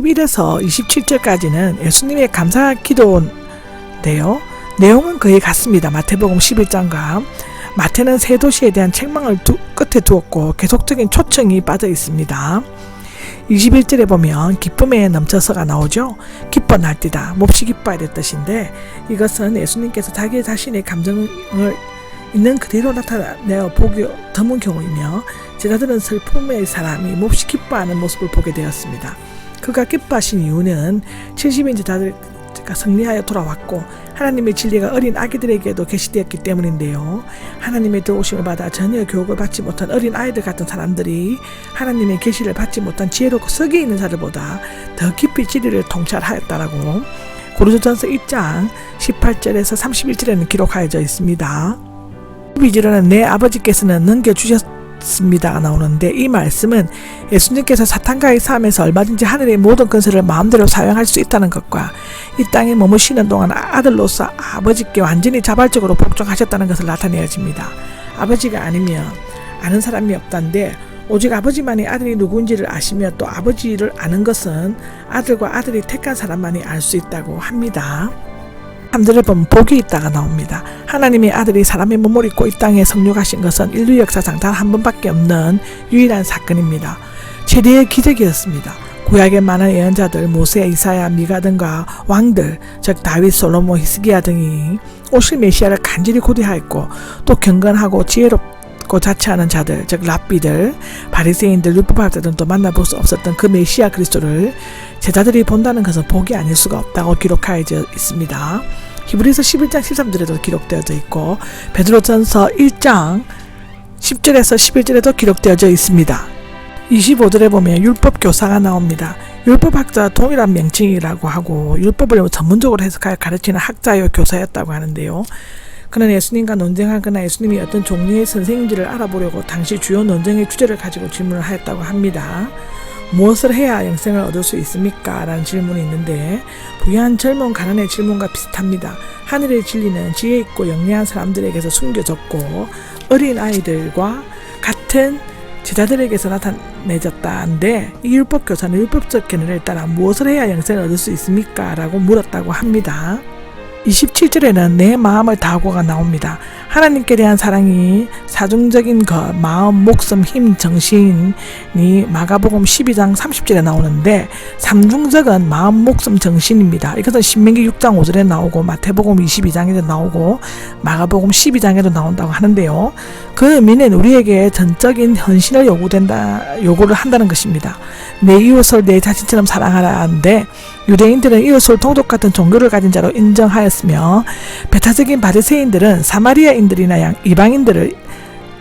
21에서 27절까지는 예수님의 감사 기도인데요. 내용은 거의 같습니다. 마태복음 11장과 마태는 세 도시에 대한 책망을 두, 끝에 두었고 계속적인 초청이 빠져 있습니다. 21절에 보면 기쁨에 넘쳐서가 나오죠. 기뻐 날뛰다, 몹시 기뻐야 될 뜻인데 이것은 예수님께서 자기 자신의 감정을 있는 그대로 나타내어 보기 드문 경우이며 제자들은 슬픔의 사람이 몹시 기뻐하는 모습을 보게 되었습니다. 그가 기뻐하신 이유는 70인 제자들과 승리하여 돌아왔고 하나님의 진리가 어린 아기들에게도 계시되었기 때문인데요. 하나님의 도우심을 받아 전혀 교육을 받지 못한 어린 아이들 같은 사람들이 하나님의 계시를 받지 못한 지혜롭고 석에 있는 자들보다 더 깊이 진리를 통찰하였다라고 고린도전서 1장 18절에서 31절에는 기록하여져 있습니다. 비지로는 내 아버지께서는 넘겨주셨 습니다가 나오는데 이 말씀은 예수님께서 사탄과의 싸움에서 얼마든지 하늘의 모든 건설을 마음대로 사용할 수 있다는 것과 이 땅에 머무시는 동안 아들로서 아버지께 완전히 자발적으로 복종하셨다는 것을 나타내어집니다. 아버지가 아니면 아는 사람이 없단데 오직 아버지만이 아들이 누구인지를 아시며 또 아버지를 아는 것은 아들과 아들이 택한 사람만이 알 수 있다고 합니다. 3절에 보면 복이 있다가 나옵니다. 하나님의 아들이 사람의 몸을 입고 이 땅에 성육하신 것은 인류 역사상 단 한 번밖에 없는 유일한 사건입니다. 최대의 기적이었습니다. 구약의 많은 예언자들 모세, 이사야, 미가 등과 왕들, 즉 다윗, 솔로몬, 히스기야 등이 오실 메시아를 간절히 고대하였고 또 경건하고 지혜롭 고 자처하는 자들, 즉 랍비들, 바리새인들, 율법학자 등도 만나볼 수 없었던 그 메시아 그리스도를 제자들이 본다는 것은 복이 아닐 수가 없다고 기록하여져 있습니다. 히브리서 11장 13절에도 기록되어져 있고 베드로전서 1장 10절에서 11절에도 기록되어져 있습니다. 25절에 보면 율법 교사가 나옵니다. 율법 학자 동일한 명칭이라고 하고 율법을 전문적으로 해석하여 가르치는 학자요 교사였다고 하는데요. 그는 예수님과 논쟁하거나 예수님이 어떤 종류의 선생인지를 알아보려고 당시 주요 논쟁의 주제를 가지고 질문을 하였다고 합니다. 무엇을 해야 영생을 얻을 수 있습니까? 라는 질문이 있는데 부유한 젊은 가난의 질문과 비슷합니다. 하늘의 진리는 지혜 있고 영리한 사람들에게서 숨겨졌고 어린 아이들과 같은 제자들에게서 나타내졌다는데 이 율법 교사는 율법적 견해를 따라 무엇을 해야 영생을 얻을 수 있습니까? 라고 물었다고 합니다. 27절에는 내 마음을 다하고가 나옵니다. 하나님께 대한 사랑이 사중적인 것, 마음, 목숨, 힘, 정신이 마가복음 12장 30절에 나오는데 삼중적은 마음, 목숨, 정신입니다. 이것은 신명기 6장 5절에 나오고 마태복음 22장에도 나오고 마가복음 12장에도 나온다고 하는데요. 그 의미는 우리에게 전적인 헌신을 요구된다, 요구를 한다는 것입니다. 내 이웃을 내 자신처럼 사랑하라 하는데 유대인들은 이웃을 동족 같은 종교를 가진 자로 인정하였으며 배타적인 바리새인들은 사마리아인들이나 양 이방인들을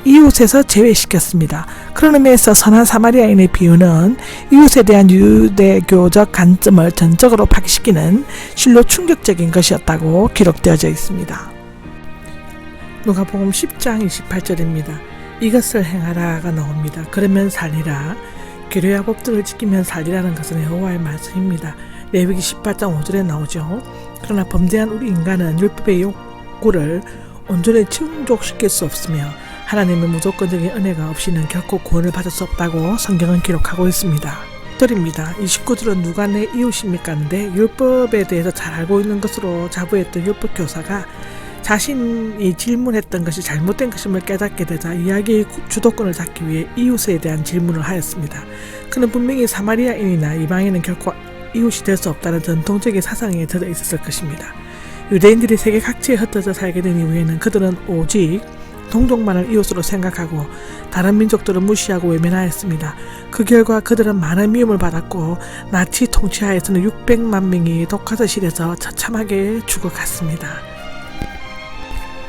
이웃에서 제외시켰습니다. 그런 의미에서 선한 사마리아인의 비유는 이웃에 대한 유대교적 관점을 전적으로 파괴시키는 실로 충격적인 것이었다고 기록되어져 있습니다. 누가복음 10장 28절입니다. 이것을 행하라가 나옵니다. 그러면 살리라. 규례와 법들을 지키면 살리라는 것은 여호와의 말씀입니다. 레위기 18장 5절에 나오죠. 그러나 범죄한 우리 인간은 율법의 욕구를 온전히 충족시킬 수 없으며 하나님의 무조건적인 은혜가 없이는 결코 구원을 받을 수 없다고 성경은 기록하고 있습니다. 절입니다. 29절은 누가 내 이웃입니까? 하는데 율법에 대해서 잘 알고 있는 것으로 자부했던 율법 교사가 자신이 질문했던 것이 잘못된 것임을 깨닫게 되자 이야기의 주도권을 잡기 위해 이웃에 대한 질문을 하였습니다. 그는 분명히 사마리아인이나 이방인은 결코 이웃이 될 수 없다는 전통적인 사상에 들어 있었을 것입니다. 유대인들이 세계 각지에 흩어져 살게 된 이후에는 그들은 오직 동족만을 이웃으로 생각하고 다른 민족들을 무시하고 외면하였습니다. 그 결과 그들은 많은 미움을 받았고 나치 통치하에서는 600만 명이 독화사실에서 처참하게 죽어갔습니다.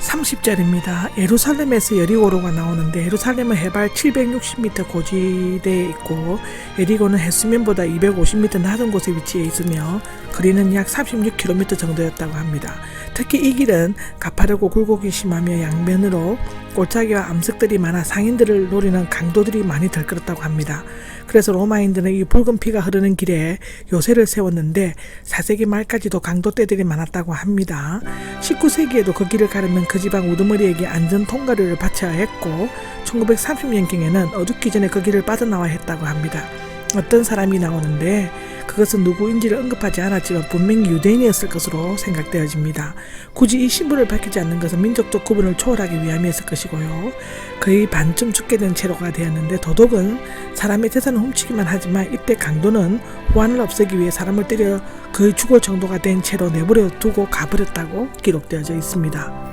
30절입니다. 예루살렘에서 여리고로가 나오는데 예루살렘은 해발 760m 고지대에 있고 여리고는 해수면보다 250m 낮은 곳에 위치해 있으며 거리는 약 36km 정도였다고 합니다. 특히 이 길은 가파르고 굴곡이 심하며 양면으로 골짜기와 암석들이 많아 상인들을 노리는 강도들이 많이 들끓었다고 합니다. 그래서 로마인들은 이 붉은 피가 흐르는 길에 요새를 세웠는데 4세기 말까지도 강도 떼들이 많았다고 합니다. 19세기에도 그 길을 가르면 그 지방 우두머리에게 안전 통과료를 바쳐야 했고 1930년경에는 어둡기 전에 그 길을 빠져나와야 했다고 합니다. 어떤 사람이 나오는데 그것은 누구인지를 언급하지 않았지만 분명히 유대인이었을 것으로 생각되어집니다. 굳이 이 신분을 밝히지 않는 것은 민족적 구분을 초월하기 위함이었을 것이고요. 거의 반쯤 죽게 된 채로가 되었는데 도덕은 사람의 재산을 훔치기만 하지만 이때 강도는 호환을 없애기 위해 사람을 때려 거의 죽을 정도가 된 채로 내버려 두고 가버렸다고 기록되어져 있습니다.